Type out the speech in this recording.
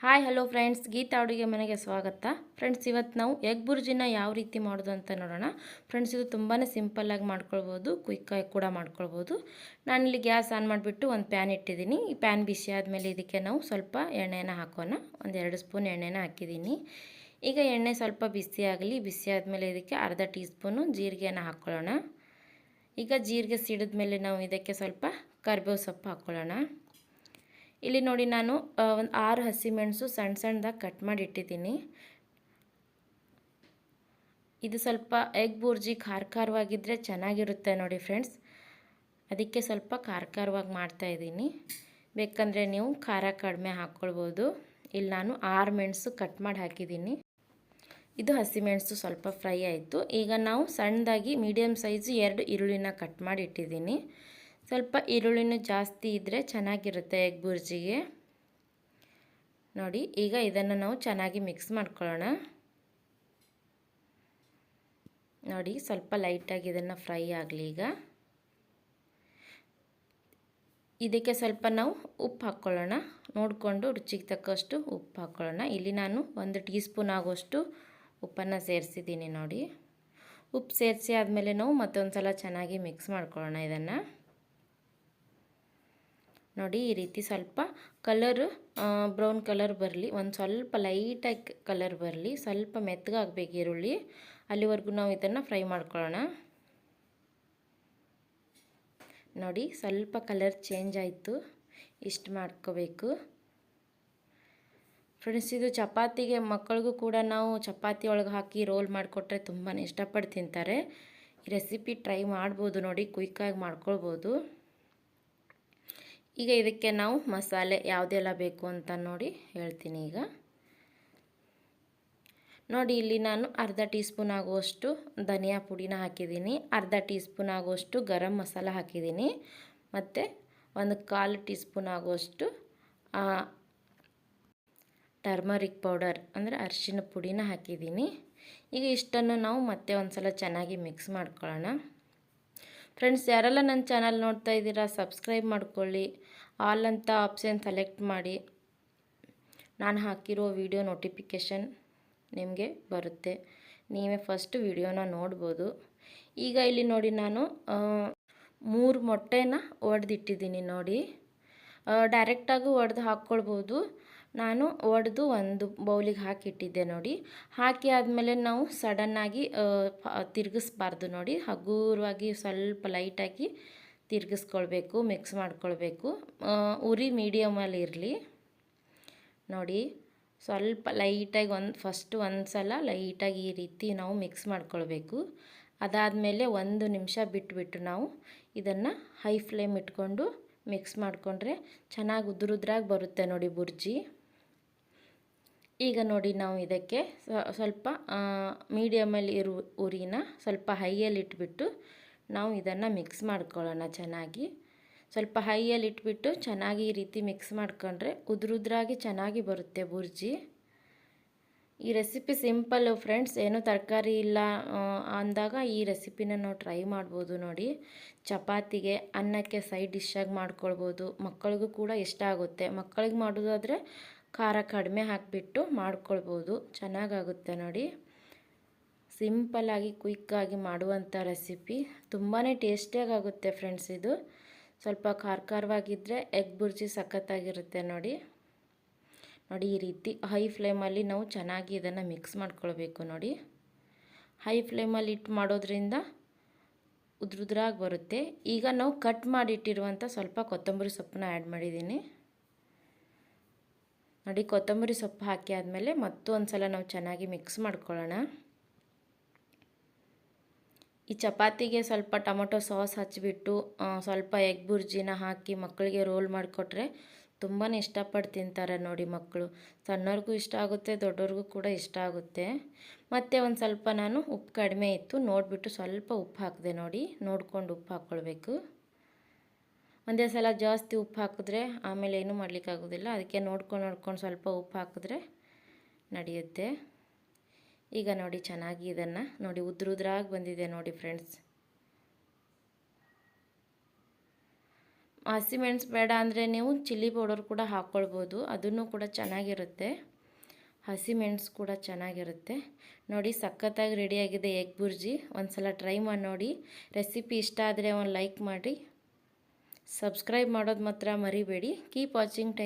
Hi, hello friends. Geetha ಅಡುಗೆ ಮನೆಗೆ ಸ್ವಾಗತ. ಫ್ರೆಂಡ್ಸ್, ಇವತ್ತು ನಾವು ಎಗ್ ಬುರ್ಜಿನ ಯಾವ ರೀತಿ ಮಾಡೋದು ಅಂತ ನೋಡೋಣ. ಫ್ರೆಂಡ್ಸ್, ಇದು ತುಂಬಾ ಸಿಂಪಲ್ಲಾಗಿ ಮಾಡ್ಕೊಳ್ಬೋದು. ಕ್ವಿಕ್ಕಾಗಿ ಕೂಡ ಮಾಡ್ಕೊಳ್ಬೋದು. ನಾನಿಲ್ಲಿ ಗ್ಯಾಸ್ ಆನ್ ಮಾಡಿಬಿಟ್ಟು ಒಂದು ಪ್ಯಾನ್ ಇಟ್ಟಿದ್ದೀನಿ. ಈ ಪ್ಯಾನ್ ಬಿಸಿ ಆದಮೇಲೆ ಇದಕ್ಕೆ ನಾವು ಸ್ವಲ್ಪ ಎಣ್ಣೆನ ಹಾಕೋಣ. ಒಂದು ಎರಡು ಸ್ಪೂನ್ ಎಣ್ಣೆನ ಹಾಕಿದ್ದೀನಿ. ಈಗ ಎಣ್ಣೆ ಸ್ವಲ್ಪ ಬಿಸಿ ಆಗಲಿ, ಬಿಸಿ ಆದಮೇಲೆ ಇದಕ್ಕೆ ಅರ್ಧ ಟೀ ಸ್ಪೂನು ಜೀರಿಗೆನ ಹಾಕ್ಕೊಳ್ಳೋಣ ಈಗ ಜೀರಿಗೆ ಸಿಡಿದ ಮೇಲೆ ನಾವು ಇದಕ್ಕೆ ಸ್ವಲ್ಪ ಕರಿಬೇವು ಸೊಪ್ಪು ಹಾಕ್ಕೊಳ್ಳೋಣ ಇಲ್ಲಿ ನೋಡಿ ನಾನು ಒಂದು ಆರು ಹಸಿಮೆಣಸು ಸಣ್ಣ ಸಣ್ಣದಾಗಿ ಕಟ್ ಮಾಡಿ ಇಟ್ಟಿದ್ದೀನಿ ಇದು ಸ್ವಲ್ಪ ಎಗ್ ಬೂರ್ಜಿ ಖಾರ ಖಾರವಾಗಿದ್ದರೆ ಚೆನ್ನಾಗಿರುತ್ತೆ ನೋಡಿ ಫ್ರೆಂಡ್ಸ್ ಅದಕ್ಕೆ ಸ್ವಲ್ಪ ಖಾರ ಖಾರವಾಗಿ ಮಾಡ್ತಾಯಿದ್ದೀನಿ ಬೇಕಂದರೆ ನೀವು ಖಾರ ಕಡಿಮೆ ಹಾಕ್ಕೊಳ್ಬೋದು ಇಲ್ಲಿ ನಾನು ಆರು ಮೆಣಸು ಕಟ್ ಮಾಡಿ ಹಾಕಿದ್ದೀನಿ. ಇದು ಹಸಿಮೆಣಸು ಸ್ವಲ್ಪ ಫ್ರೈ ಆಯಿತು. ಈಗ ನಾವು ಸಣ್ಣದಾಗಿ ಮೀಡಿಯಮ್ ಸೈಜು ಎರಡು ಈರುಳ್ಳಿನ ಕಟ್ ಮಾಡಿ ಇಟ್ಟಿದ್ದೀನಿ. ಸ್ವಲ್ಪ ಈರುಳ್ಳಿನೂ ಜಾಸ್ತಿ ಇದ್ದರೆ ಚೆನ್ನಾಗಿರುತ್ತೆ ಎಗ್ ಬುರ್ಜಿಗೆ. ನೋಡಿ, ಈಗ ಇದನ್ನು ನಾವು ಚೆನ್ನಾಗಿ ಮಿಕ್ಸ್ ಮಾಡ್ಕೊಳ್ಳೋಣ. ನೋಡಿ, ಸ್ವಲ್ಪ ಲೈಟಾಗಿ ಇದನ್ನು ಫ್ರೈ ಆಗಲಿ ಈಗ. ಇದಕ್ಕೆ ಸ್ವಲ್ಪ ನಾವು ಉಪ್ಪು ಹಾಕ್ಕೊಳ್ಳೋಣ. ನೋಡಿಕೊಂಡು ರುಚಿಗೆ ತಕ್ಕಷ್ಟು ಉಪ್ಪು ಹಾಕ್ಕೊಳ್ಳೋಣ. ಇಲ್ಲಿ ನಾನು ಒಂದು ಟೀ ಸ್ಪೂನ್ ಆಗೋಷ್ಟು ಉಪ್ಪನ್ನು ಸೇರಿಸಿದ್ದೀನಿ ನೋಡಿ. ಉಪ್ಪು ಸೇರಿಸಿ ಆದಮೇಲೆ ನಾವು ಮತ್ತೊಂದು ಸಲ ಚೆನ್ನಾಗಿ ಮಿಕ್ಸ್ ಮಾಡ್ಕೊಳ್ಳೋಣ ಇದನ್ನು. ನೋಡಿ ಈ ರೀತಿ ಸ್ವಲ್ಪ ಕಲರ್ ಬ್ರೌನ್ ಕಲರ್ ಬರಲಿ. ಒಂದು ಸ್ವಲ್ಪ ಲೈಟಾಗಿ ಕಲರ್ ಬರಲಿ. ಸ್ವಲ್ಪ ಮೆತ್ತಗಾಗಬೇಕು ಈರುಳ್ಳಿ. ಅಲ್ಲಿವರೆಗೂ ನಾವು ಇದನ್ನು ಫ್ರೈ ಮಾಡ್ಕೊಳ್ಳೋಣ. ನೋಡಿ ಸ್ವಲ್ಪ ಕಲರ್ ಚೇಂಜ್ ಆಯಿತು. ಇಷ್ಟು ಮಾಡ್ಕೋಬೇಕು. ಫ್ರೆಂಡ್ಸ್ ಇದು ಚಪಾತಿಗೆ ಮಕ್ಕಳಿಗೂ ಕೂಡ ನಾವು ಚಪಾತಿ ಒಳಗೆ ಹಾಕಿ ರೋಲ್ ಮಾಡಿಕೊಟ್ರೆ ತುಂಬಾ ಇಷ್ಟಪಟ್ಟು ತಿಂತಾರೆ. ಈ ರೆಸಿಪಿ ಟ್ರೈ ಮಾಡ್ಬೋದು ನೋಡಿ ಕ್ವಿಕ್ಕಾಗಿ ಮಾಡ್ಕೊಳ್ಬೋದು. ಈಗ ಇದಕ್ಕೆ ನಾವು ಮಸಾಲೆ ಯಾವುದೆಲ್ಲ ಬೇಕು ಅಂತ ನೋಡಿ ಹೇಳ್ತೀನಿ ಈಗ. ನೋಡಿ, ಇಲ್ಲಿ ನಾನು ಅರ್ಧ ಟೀ ಸ್ಪೂನ್ ಆಗುವಷ್ಟು ಧನಿಯಾ ಪುಡಿನ ಹಾಕಿದ್ದೀನಿ. ಅರ್ಧ ಟೀ ಸ್ಪೂನ್ ಆಗುವಷ್ಟು ಗರಂ ಮಸಾಲ ಹಾಕಿದ್ದೀನಿ. ಮತ್ತು ಒಂದು ಕಾಲು ಟೀ ಸ್ಪೂನ್ ಆಗುವಷ್ಟು ಟರ್ಮರಿಕ್ ಪೌಡರ್ ಅಂದರೆ ಅರಿಶಿನ ಪುಡಿನ ಹಾಕಿದ್ದೀನಿ. ಈಗ ಇಷ್ಟನ್ನು ನಾವು ಮತ್ತೆ ಒಂದು ಸಲ ಚೆನ್ನಾಗಿ ಮಿಕ್ಸ್ ಮಾಡ್ಕೊಳ್ಳೋಣ. ಫ್ರೆಂಡ್ಸ್ ಯಾರೆಲ್ಲ ನನ್ನ ಚಾನಲ್ ನೋಡ್ತಾ ಇದ್ದೀರಾ ಸಬ್ಸ್ಕ್ರೈಬ್ ಮಾಡ್ಕೊಳ್ಳಿ. ಆಲ್ ಅಂತ ಆಪ್ಷನ್ ಸೆಲೆಕ್ಟ್ ಮಾಡಿ. ನಾನು ಹಾಕಿರೋ ವಿಡಿಯೋ ನೋಟಿಫಿಕೇಷನ್ ನಿಮಗೆ ಬರುತ್ತೆ. ನೀವೇ ಫಸ್ಟ್ ವಿಡಿಯೋನ ನೋಡ್ಬೋದು. ಈಗ ಇಲ್ಲಿ ನೋಡಿ ನಾನು ಮೂರು ಮೊಟ್ಟೆನ ಒಡೆದಿಟ್ಟಿದ್ದೀನಿ ನೋಡಿ. ಡೈರೆಕ್ಟಾಗೂ ಒಡೆದು ಹಾಕ್ಕೊಳ್ಬೋದು ನಾನು ಒಡೆದು ಒಂದು ಬೌಲಿಗೆ ಹಾಕಿಟ್ಟಿದ್ದೆ ನೋಡಿ. ಹಾಕಿ ಆದಮೇಲೆ ನಾವು ಸಡನ್ನಾಗಿ ತಿರುಗಿಸ್ಬಾರ್ದು ನೋಡಿ. ಹಗುರವಾಗಿ ಸ್ವಲ್ಪ ಲೈಟಾಗಿ ತಿರುಗಿಸ್ಕೊಳ್ಬೇಕು ಮಿಕ್ಸ್ ಮಾಡ್ಕೊಳ್ಬೇಕು. ಉರಿ ಮೀಡಿಯಮಲ್ಲಿ ಇರಲಿ ನೋಡಿ, ಸ್ವಲ್ಪ ಲೈಟಾಗಿ ಒಂದು ಫಸ್ಟ್ ಒಂದು ಸಲ ಲೈಟಾಗಿ ಈ ರೀತಿ ನಾವು ಮಿಕ್ಸ್ ಮಾಡ್ಕೊಳ್ಬೇಕು. ಅದಾದಮೇಲೆ ಒಂದು ನಿಮಿಷ ಬಿಟ್ಬಿಟ್ಟು ನಾವು ಇದನ್ನು ಹೈ ಫ್ಲೇಮ್ ಇಟ್ಕೊಂಡು ಮಿಕ್ಸ್ ಮಾಡಿಕೊಂಡ್ರೆ ಚೆನ್ನಾಗಿ ಉದುರುದ್ರಾಗಿ ಬರುತ್ತೆ ನೋಡಿ ಬುರ್ಜಿ. ಈಗ ನೋಡಿ ನಾವು ಇದಕ್ಕೆ ಸ್ವಲ್ಪ ಮೀಡಿಯಮಲ್ಲಿ ಇರು ಉರಿನ ಸ್ವಲ್ಪ ಹೈಯಲ್ಲಿ ಇಟ್ಬಿಟ್ಟು ನಾವು ಇದನ್ನು ಮಿಕ್ಸ್ ಮಾಡ್ಕೊಳ್ಳೋಣ ಚೆನ್ನಾಗಿ. ಸ್ವಲ್ಪ ಹೈಯಲ್ಲಿ ಇಟ್ಬಿಟ್ಟು ಚೆನ್ನಾಗಿ ಈ ರೀತಿ ಮಿಕ್ಸ್ ಮಾಡ್ಕೊಂಡ್ರೆ ಉದುರುದ್ರಾಗಿ ಚೆನ್ನಾಗಿ ಬರುತ್ತೆ ಬುರ್ಜಿ. ಈ ರೆಸಿಪಿ ಸಿಂಪಲ್ಲು ಫ್ರೆಂಡ್ಸ್ ಏನೂ ತರಕಾರಿ ಇಲ್ಲ ಅಂದಾಗ ಈ ರೆಸಿಪಿನ ನಾವು ಟ್ರೈ ಮಾಡ್ಬೋದು ನೋಡಿ. ಚಪಾತಿಗೆ, ಅನ್ನಕ್ಕೆ ಸೈಡ್ ಡಿಶ್ಶಾಗಿ ಮಾಡ್ಕೊಳ್ಬೋದು. ಮಕ್ಕಳಿಗೂ ಕೂಡ ಇಷ್ಟ ಆಗುತ್ತೆ. ಮಕ್ಕಳಿಗೆ ಮಾಡೋದಾದರೆ ಖಾರ ಕಡಿಮೆ ಹಾಕಿಬಿಟ್ಟು ಮಾಡ್ಕೊಳ್ಬೋದು. ಚೆನ್ನಾಗಾಗುತ್ತೆ ನೋಡಿ. ಸಿಂಪಲ್ಲಾಗಿ ಕ್ವಿಕ್ಕಾಗಿ ಮಾಡುವಂಥ ರೆಸಿಪಿ ತುಂಬಾ ಟೇಸ್ಟಿಯಾಗಿ ಆಗುತ್ತೆ ಫ್ರೆಂಡ್ಸ್ ಇದು. ಸ್ವಲ್ಪ ಖಾರ ಖಾರವಾಗಿದ್ದರೆ ಎಗ್ ಬುರ್ಜಿ ಸಖತ್ತಾಗಿರುತ್ತೆ ನೋಡಿ. ನೋಡಿ ಈ ರೀತಿ ಹೈ ಫ್ಲೇಮಲ್ಲಿ ನಾವು ಚೆನ್ನಾಗಿ ಇದನ್ನು ಮಿಕ್ಸ್ ಮಾಡ್ಕೊಳ್ಬೇಕು ನೋಡಿ. ಹೈ ಫ್ಲೇಮಲ್ಲಿ ಇಟ್ಟು ಮಾಡೋದ್ರಿಂದ ಉದ್ರುದ್ರಾಗಿ ಬರುತ್ತೆ. ಈಗ ನಾವು ಕಟ್ ಮಾಡಿಟ್ಟಿರುವಂಥ ಸ್ವಲ್ಪ ಕೊತ್ತಂಬರಿ ಸೊಪ್ಪನ್ನ ಆ್ಯಡ್ ಮಾಡಿದ್ದೀನಿ. ನೋಡಿ ಕೊತ್ತಂಬರಿ ಸೊಪ್ಪು ಹಾಕಿ ಆದಮೇಲೆ ಮತ್ತೊಂದು ಸಲ ನಾವು ಚೆನ್ನಾಗಿ ಮಿಕ್ಸ್ ಮಾಡ್ಕೊಳ್ಳೋಣ. ಈ ಚಪಾತಿಗೆ ಸ್ವಲ್ಪ ಟೊಮೊಟೊ ಸಾಸ್ ಹಚ್ಚಿಬಿಟ್ಟು ಸ್ವಲ್ಪ ಎಗ್ ಬುರ್ಜಿನ ಹಾಕಿ ಮಕ್ಕಳಿಗೆ ರೋಲ್ ಮಾಡಿಕೊಟ್ರೆ ತುಂಬಾ ಇಷ್ಟಪಟ್ಟು ತಿಂತಾರೆ ನೋಡಿ ಮಕ್ಕಳು ಸಣ್ಣವ್ರಿಗೂ ಇಷ್ಟ ಆಗುತ್ತೆ, ದೊಡ್ಡವ್ರಿಗೂ ಕೂಡ ಇಷ್ಟ ಆಗುತ್ತೆ. ಮತ್ತು ಒಂದು ಸ್ವಲ್ಪ ನಾನು ಉಪ್ಪು ಕಡಿಮೆ ಇತ್ತು, ನೋಡಿಬಿಟ್ಟು ಸ್ವಲ್ಪ ಉಪ್ಪು ಹಾಕಿದೆ ನೋಡಿ, ನೋಡ್ಕೊಂಡು ಉಪ್ಪು ಹಾಕ್ಕೊಳ್ಬೇಕು ಒಂದೇ ಸಲ ಜಾಸ್ತಿ ಉಪ್ಪು ಹಾಕಿದ್ರೆ ಆಮೇಲೆ ಏನೂ ಮಾಡಲಿಕ್ಕಾಗೋದಿಲ್ಲ, ಅದಕ್ಕೆ ನೋಡ್ಕೊಂಡು ನೋಡ್ಕೊಂಡು ಸ್ವಲ್ಪ ಉಪ್ಪು ಹಾಕಿದ್ರೆ ನಡೆಯುತ್ತೆ. ಈಗ ನೋಡಿ ಚೆನ್ನಾಗಿ ಇದನ್ನು ನೋಡಿ ಉದ್ರುದ್ರಾಗಿ ಬಂದಿದೆ ನೋಡಿ ಫ್ರೆಂಡ್ಸ್ ಹಸಿಮೆಣಸು ಬೇಡ ಅಂದರೆ ನೀವು ಚಿಲ್ಲಿ ಪೌಡರ್ ಕೂಡ ಹಾಕ್ಕೊಳ್ಬೋದು ಅದನ್ನು ಕೂಡ ಚೆನ್ನಾಗಿರುತ್ತೆ. ಹಸಿಮೆಣಸು ಕೂಡ ಚೆನ್ನಾಗಿರುತ್ತೆ. ನೋಡಿ ಸಖತ್ತಾಗಿ ರೆಡಿಯಾಗಿದೆ ಎಗ್ ಬುರ್ಜಿ. ಒಂದು ಸಲ ಟ್ರೈ ಮಾಡಿ ನೋಡಿ. ರೆಸಿಪಿ ಇಷ್ಟ ಆದರೆ ಒಂದು ಲೈಕ್ ಮಾಡಿ. ಸಬ್ಸ್ಕ್ರೈಬ್ ಮಾಡೋದು ಮಾತ್ರ ಮರಿಬೇಡಿ. Keep watching thank